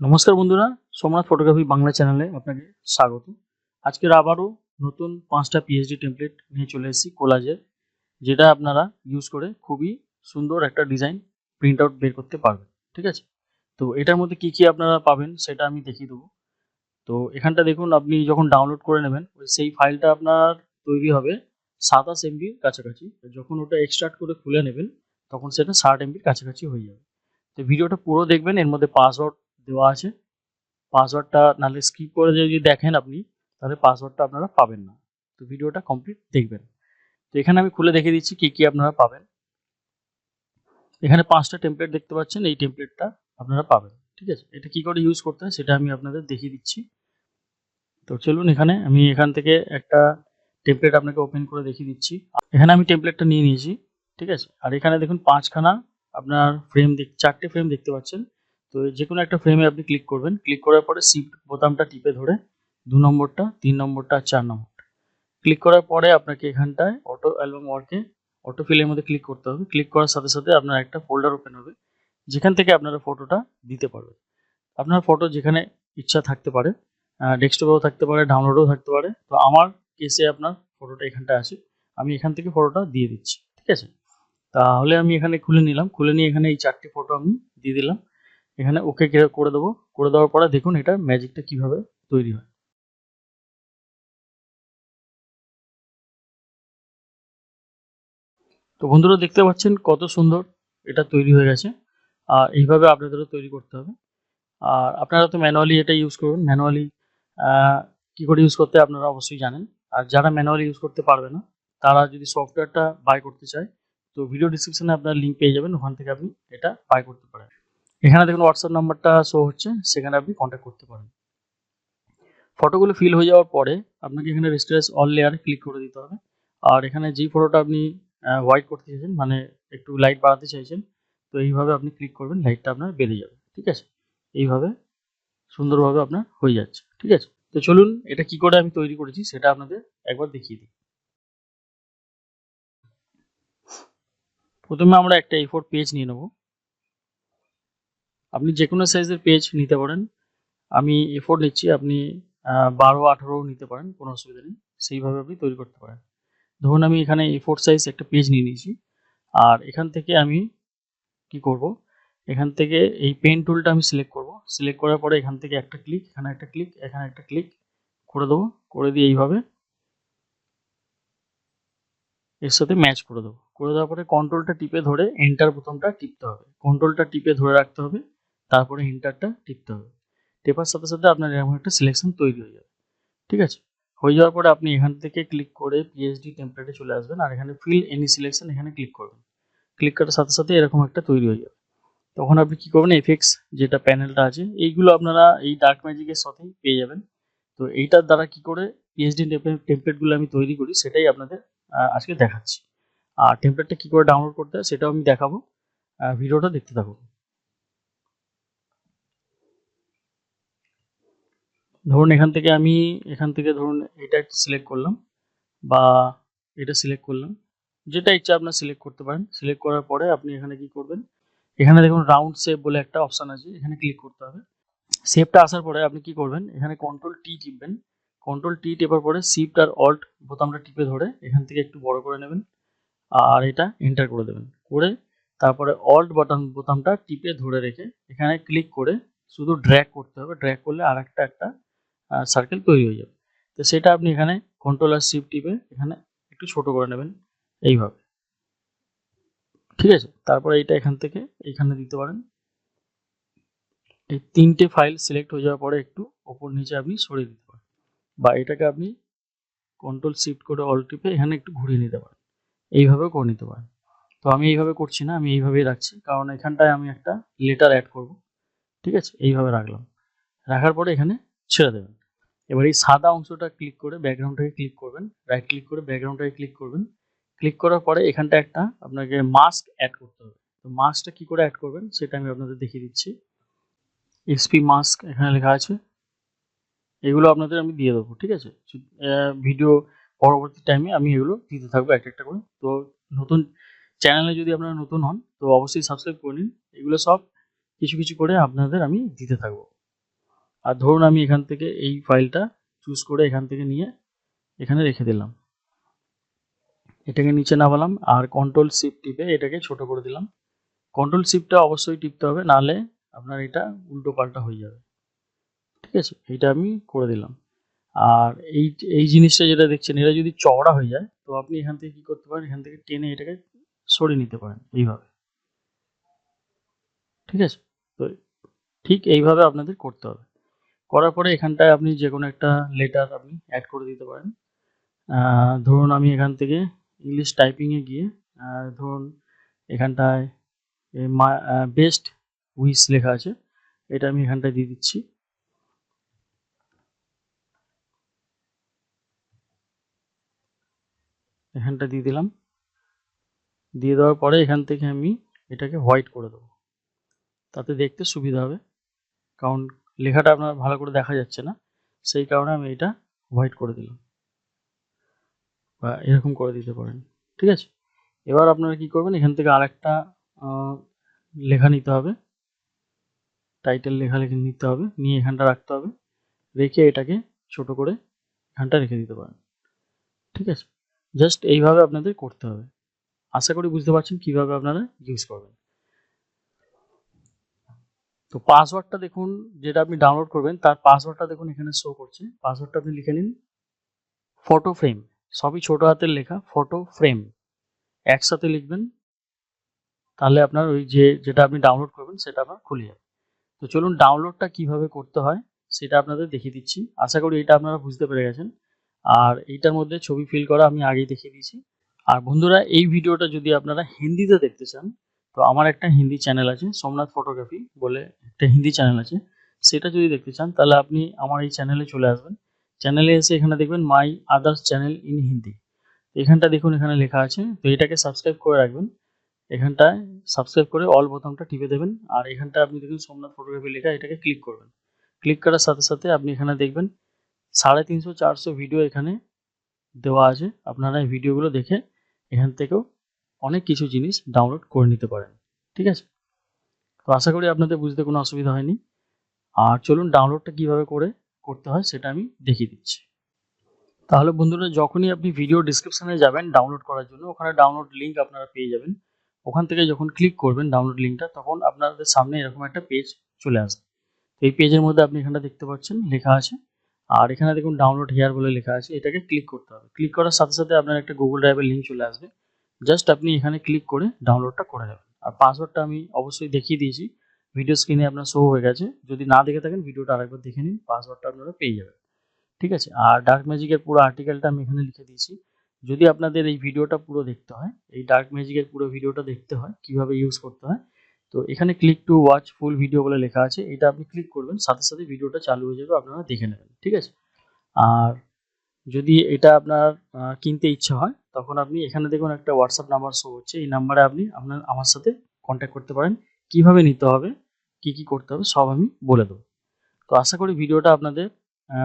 নমস্কার বন্ধুরা, সোমনাথ ফটোগ্রাফি বাংলা চ্যানেলে আপনাকে স্বাগত। আজকের আবারও নতুন পাঁচটা পিএইচডি টেমপ্লেট নিয়ে চলে এসেছি কোলাজের যেটা আপনারা ইউজ করে খুবই সুন্দর একটা ডিজাইন প্রিন্ট আউট বের করতে পারবেন, ঠিক আছে? তো এটার মধ্যে কি কি আপনারা পাবেন সেটা আমি দেখিয়ে দেবো। তো এখানটা দেখুন, আপনি যখন ডাউনলোড করে নেবেন, সেই ফাইলটা আপনার তৈরি হবে সাতাশ এমবির কাছাকাছি। যখন ওটা এক্সট্রাক্ট করে খুলে নেবেন, তখন সেটা ষাট এমবির কাছাকাছি হয়ে যাবে। তো ভিডিওটা পুরো দেখবেন, এর মধ্যে পাসওয়ার্ড দেওয়া আছে। পাসওয়ার্ডটা নাহলে স্কিপ করে যদি দেখেন আপনি, তাহলে পাসওয়ার্ডটা আপনারা পাবেন না। তো ভিডিওটা কমপ্লিট দেখবেন। তো এখানে আমি খুলে দেখিয়ে দিচ্ছি কি কি আপনারা পাবেন। এখানে পাঁচটা টেমপ্লেট দেখতে পাচ্ছেন, এই টেমপ্লেটটা আপনারা পাবেন। ঠিক আছে? এটা কি করে ইউজ করতে হয় সেটা আমি আপনাদের দেখিয়ে দিচ্ছি। তো চলুন এখানে আমি এখান থেকে একটা টেমপ্লেট আপনাকে ওপেন করে দেখিয়ে দিচ্ছি। এখানে আমি টেমপ্লেটটা নিয়ে নিয়েছি। ঠিক আছে? আর এখানে দেখুন পাঁচখানা আপনার ফ্রেম দেখ, চারটে ফ্রেম দেখতে পাচ্ছেন। তো যে কোনো একটা ফ্রেমে আপনি ক্লিক করবেন। ক্লিক করার পরে শিফট বোতামটা টিপে ধরে দু নম্বরটা, তিন নম্বরটা, চার নম্বরটা। ক্লিক করার পরে আপনাকে এখানটায় অটো অ্যালবাম ওয়ার্কে অটো ফিলের মধ্যে ক্লিক করতে হবে। ক্লিক করার সাথে সাথে আপনার একটা ফোল্ডার ওপেন হবে, যেখান থেকে আপনারা ফটোটা দিতে পারবেন। আপনার ফটো যেখানে ইচ্ছা থাকতে পারে ডেস্কটপেও থাকতে পারে ডাউনলোডও থাকতে পারে, তো আমার কেসে আপনার ফটোটা এখানটায় আছে। আমি এখান থেকে ফটোটা দিয়ে দিচ্ছি, ঠিক আছে? তাহলে আমি এখানে খুলে নিলাম। খুলে নিয়ে এখানে এই চারটি ফটো আমি দিয়ে দিলাম। এখানে ওকে করে দেবো? করে দেওয়ার পরে দেখুন এটা ম্যাজিকটা কীভাবে তৈরি হয়। তো বন্ধুরা দেখতে পাচ্ছেন কত সুন্দর এটা তৈরি হয়ে গেছে। আর এইভাবে আপনাদেরও তৈরি করতে হবে। আর আপনারা তো ম্যানুয়ালি এটা ইউজ করবেন ম্যানুয়ালি কি করে ইউজ করতে আপনারা অবশ্যই জানেন। আর যারা ম্যানুয়ালি ইউজ করতে পারবে না, তারা যদি সফটওয়্যারটা বাই করতে চায়, তো ভিডিও ডিসক্রিপশনে আপনার লিঙ্ক পেয়ে যাবেন। ওখান থেকে আপনি এটা বাই করতে পারেন। এখানে দেখুন হোয়াটসঅ্যাপ নাম্বারটা শো হচ্ছে, সেখানে আপনি কন্ট্যাক্ট করতে পারেন। ফটোগুলো ফিল হয়ে যাওয়ার পরে আপনাকে এখানে রেস্টারেস অল লেয়ারে ক্লিক করে দিতে হবে। আর এখানে যেই ফটোটা আপনি হোয়াইট করতে চাইছেন মানে একটু লাইট বাড়াতে চাইছেন, তো এইভাবে আপনি ক্লিক করবেন লাইটটা আপনার বেড়ে যাবে, ঠিক আছে? এইভাবে সুন্দরভাবে আপনার হয়ে যাচ্ছে, ঠিক আছে? তো চলুন, এটা কি করে আমি তৈরি করেছি, সেটা আপনাদের একবার দেখিয়ে দিই। প্রথমে আমরা একটা এ ফোর পেজ নিয়ে নেব। আপনি যে কোনো সাইজের পেজ নিতে পারেন। আমি এ ফোর নিচ্ছি, আপনি বারো আঠারোও নিতে পারেন, কোনো অসুবিধা নেই। সেইভাবে আপনি তৈরি করতে পারেন। ধরুন আমি এখানে এ ফোর সাইজ একটা পেজ নিয়ে নিয়েছি। আর এখান থেকে আমি কি করব? এখান থেকে এই পেন টুলটা আমি সিলেক্ট করব। সিলেক্ট করার পরে এখান থেকে একটা ক্লিক এখানে একটা ক্লিক এখানে একটা ক্লিক করে দেবো। করে দিয়ে এইভাবে এর সাথে ম্যাচ করে দেবো। করে দেওয়ার পরে কন্ট্রোলটা টিপে ধরে এন্টার বোতামটা টিপতে হবে। কন্ট্রোলটা টিপে ধরে রাখতে হবে। তারপরে এন্টারটা টিপতে হবে। টেপার সাথে সাথে আপনার এরকম একটা সিলেকশন তৈরি হয়ে যাবে। ঠিক আছে? হয়ে যাওয়ার পরে আপনি এখান থেকে ক্লিক করে পিএইচডি টেমপ্লেটে চলে আসবেন আর এখানে ফিল এনি সিলেকশন এখানে ক্লিক করবেন। ক্লিক করার সাথে সাথে এরকম একটা তৈরি হয়ে যাবে। তখন আপনি কি করবেন? এফেক্টস যেটা প্যানেলটা আছে, এইগুলো আপনারা এই ডার্ক ম্যাজিকের সাথেই পেয়ে যাবেন। তো এইটার দ্বারা কি করে পিএইচডি টেমপ্লেটগুলো আমি তৈরি করি, সেটাই আপনাদের আজকে দেখাচ্ছি। আর টেমপ্লেটটা কী করে ডাউনলোড করতে হয়, সেটাও আমি দেখাবো। ভিডিওটা দেখতে থাকুন। ধরুন এখান থেকে আমি এখান থেকে ধরুন এটা সিলেক্ট করলাম বা এটা সিলেক্ট করলাম, যেটা ইচ্ছা আপনার সিলেক্ট করতে পারেন। সিলেক্ট করার পরে আপনি এখানে কি করবেন? এখানে দেখুন রাউন্ড শেপ বলে একটা অপশান আছে, এখানে ক্লিক করতে হবে। শেপটা আসার পরে আপনি কি করবেন? এখানে কন্ট্রোল টি টিপবেন। কন্ট্রোল টি টেপার পরে শিফট আর অল্ট বোতামটা টিপে ধরে এখান থেকে একটু বড় করে নেবেন আর এটা এন্টার করে দেবেন। করে তারপরে অল্ট বাটন বোতামটা টিপে ধরে রেখে এখানে ক্লিক করে শুধু ড্র্যাগ করতে হবে। ড্র্যাগ করলে আর একটা একটা সার্কেল তৈরি হয়ে যাবে। তো সেটা আপনি এখানে কন্ট্রোল আর শিফট টিপে এখানে একটু ছোট করে নেবেন এইভাবে। ঠিক আছে? তারপরে এটা এখান থেকে এখানে দিতে পারেন। এই তিনটে ফাইল সিলেক্ট হয়ে যাওয়ার পরে একটু ওপর নিচে আপনি সরিয়ে দিতে পারেন। বা এটাকে আপনি কন্ট্রোল শিফট করে অল টিপে এখানে একটু ঘুরিয়ে নিতে পারেন। এইভাবেও করে নিতে পারেন। তো আমি এইভাবে করছি না, আমি এইভাবেই রাখছি। কারণ এখানটায় আমি একটা লেটার অ্যাড করব। ঠিক আছে? এইভাবে রাখলাম। রাখার পরে এখানে ছেড়ে দেবেন। এবার এই সাদা অংশটা ক্লিক করে ব্যাকগ্রাউন্ডটাকে ক্লিক করবেন। রাইট ক্লিক করে ব্যাকগ্রাউন্ডটাকে ক্লিক করবেন। ক্লিক করার পরে এখানটা একটা আপনাকে মাস্ক অ্যাড করতে হবে। তো মাস্কটা কী করে অ্যাড করবেন সেটা আমি আপনাদের দেখিয়ে দিচ্ছি। এসপি মাস্ক এখানে লেখা আছে। এগুলো আপনাদের আমি দিয়ে দেবো, ঠিক আছে? ভিডিও পরবর্তী টাইমে আমি এগুলো দিতে থাকব একটা একটা করে। তো নতুন চ্যানেলে যদি আপনারা নতুন হন, তো অবশ্যই সাবস্ক্রাইব করে নিন। এগুলো সব কিছু কিছু করে আপনাদের আমি দিতে থাকব। আর ধরুন আমি এখান থেকে এই ফাইলটা চুজ করে এখান থেকে নিয়ে এখানে রেখে দিলাম। এটাকে নিচে নামালাম আর কন্ট্রোল শিফট টিপে এটাকে ছোট করে দিলাম। কন্ট্রোল শিফটটা অবশ্যই টিপতে হবে, নাহলে আপনার এটা উল্টো পাল্টা হয়ে যাবে। ঠিক আছে? এইটা আমি করে দিলাম। আর এই এই জিনিসটা যেটা দেখছেন, এটা যদি চওড়া হয়ে যায়, তো আপনি এখান থেকে কি করতে পারেন? এখান থেকে টেনে এটাকে সরিয়ে নিতে পারেন এইভাবে। ঠিক আছে? তো ঠিক এইভাবে আপনাদের করতে হবে। করার পরে এখানটায় আপনি যে কোনো একটা লেটার আপনি অ্যাড করে দিতে পারেন। ধরুন আমি এখান থেকে ইংলিশ টাইপিংয়ে গিয়ে ধরুন এখানটায় বেস্ট উইস লেখা আছে, এটা আমি এখানটায় দিয়ে দিচ্ছি। এখানটা দিয়ে দিলাম। দিয়ে দেওয়ার পরে এখান থেকে আমি এটাকে হোয়াইট করে দেবো। তাতে দেখতে সুবিধা হবে। কারণ লেখাটা আপনার ভালো করে দেখা যাচ্ছে না, সেই কারণে আমি এটা হোয়াইট করে দিলাম। বা এরকম করে দিতে পারেন, ঠিক আছে? এবার আপনারা কি করবেন, এখান থেকে আরেকটা লেখা নিতে হবে। টাইটেল লেখা লিখে নিতে হবে, নিয়ে এখানটা রাখতে হবে। রেখে এটাকে ছোট করে এখানটা রেখে দিতে পারেন, ঠিক আছে? জাস্ট এইভাবে আপনাদের করতে হবে। আশা করি বুঝতে পারছেন কীভাবে আপনারা ইউজ করবেন। তো পাসওয়ার্ডটা দেখুন, যেটা আপনি ডাউনলোড করবেন, তার পাসওয়ার্ডটা দেখুন এখানে শো করছে। পাসওয়ার্ডটা আপনি লিখে নিন ফটো ফ্রেম সবই ছোট হাতের লেখা ফটো ফ্রেম একসাথে লিখবেন, তাহলে আপনার ওই যে, যেটা আপনি ডাউনলোড করবেন, সেটা আপনার খুলে যাবে। তো চলুন ডাউনলোডটা কীভাবে করতে হয়, সেটা আপনাদের দেখিয়ে দিচ্ছি। আশা করি এটা আপনারা বুঝতে পেরে গেছেন। আর এইটার মধ্যে ছবি ফিল করা আমি আগেই দেখিয়ে দিয়েছি। আর বন্ধুরা, এই ভিডিওটা যদি আপনারা হিন্দিতে দেখতে চান তো আমার একটা হিন্দি চ্যানেল আছে, সোমনাথ ফটোগ্রাফি বলে একটা হিন্দি চ্যানেল আছে। সেটা যদি দেখতে চান, তাহলে আপনি আমার এই চ্যানেলে চলে আসবেন। চ্যানেলে এসে এখানে দেখবেন my others channel in Hindi এখানটা দেখুন, এখানে লেখা আছে। তো এটাকে সাবস্ক্রাইব করে রাখবেন। এখানটায় সাবস্ক্রাইব করে অল বোতামটা টিপে দেবেন। আর এখানটা আপনি দেখুন, সোমনাথ ফটোগ্রাফি লেখা, এটাকে ক্লিক করবেন। ক্লিক করার সাথে সাথে আপনি এখানে দেখবেন, সাড়ে তিনশো চারশো ভিডিও এখানে দেওয়া আছে। আপনারা এই ভিডিওগুলো দেখে এখান থেকেও অনেক কিছু জিনিস ডাউনলোড করে নিতে পারেন, ঠিক আছে? তো আশা করি আপনাদের বুঝতে কোনো অসুবিধা হয়নি। আর চলুন ডাউনলোডটা কীভাবে করে করতে হয় সেটা আমি দেখিয়ে দিচ্ছি। তাহলে বন্ধুরা, যখনই আপনি ভিডিও ডিসক্রিপশানে যাবেন ডাউনলোড করার জন্য, ওখানে ডাউনলোড লিঙ্ক আপনারা পেয়ে যাবেন। ওখান থেকে যখন ক্লিক করবেন ডাউনলোড লিঙ্কটা তখন আপনাদের সামনে এরকম একটা পেজ চলে আসবে। তো এই পেজের মধ্যে আপনি এখানটা দেখতে পাচ্ছেন, লেখা আছে। আর এখানে দেখুন ডাউনলোড হেয়ার বলে লেখা আছে, এটাকে ক্লিক করতে হবে। ক্লিক করার সাথে সাথে আপনার একটা গুগল ড্রাইভের লিঙ্ক চলে আসবে। জাস্ট আপনি এখানে ক্লিক করে ডাউনলোডটা করে যাবেন আর পাসওয়ার্ডটা আমি অবশ্যই দেখিয়ে দিয়েছি। ভিডিও স্ক্রিনে আপনার শো হয়ে গেছে। যদি না দেখে থাকেন ভিডিওটা আরেকবার দেখে নিন পাসওয়ার্ডটা আপনারা পেয়ে যাবেন। ঠিক আছে? আর ডার্ক ম্যাজিকের পুরো আর্টিকেলটা আমি এখানে লিখে দিয়েছি। যদি আপনাদের এই ভিডিওটা পুরো দেখতে হয়, এই ডার্ক ম্যাজিকের পুরো ভিডিওটা দেখতে হয়, কীভাবে ইউজ করতে হয়, তো এখানে click to watch full video বলে লেখা আছে। এটা আপনি ক্লিক করবেন, সাথে সাথে ভিডিওটা চালু হয়ে যাবে, আপনারা দেখে নেবেন। ঠিক আছে? আর যদি এটা আপনার কিনতে ইচ্ছা হয়, তখন আপনি এখানে দেখুন একটা হোয়াটসঅ্যাপ নাম্বার শো হচ্ছে। এই নাম্বারে আপনি আপনার, আমার সাথে কন্ট্যাক্ট করতে পারেন। কীভাবে নিতে হবে, কি কি করতে হবে, সব আমি বলে দেবো। তো আশা করি ভিডিওটা আপনাদের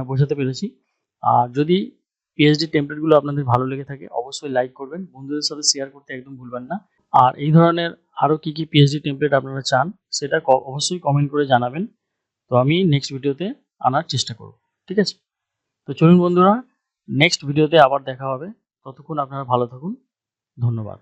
বোঝাতে পেরেছি। আর যদি পিএইচডি টেমপ্লেটগুলো আপনাদের ভালো লেগে থাকে, অবশ্যই লাইক করবেন। বন্ধুদের সাথে শেয়ার করতে একদম ভুলবেন না। আর এই ধরনের আরও কি কি পিএইচডি টেমপ্লেট আপনারা চান, সেটা অবশ্যই কমেন্ট করে জানাবেন। তো আমি নেক্সট ভিডিওতে আনার চেষ্টা করব। ঠিক আছে? তো চলুন বন্ধুরা নেক্সট ভিডিওতে আবার দেখা হবে। ততক্ষণ আপনারা ভালো থাকুন। ধন্যবাদ।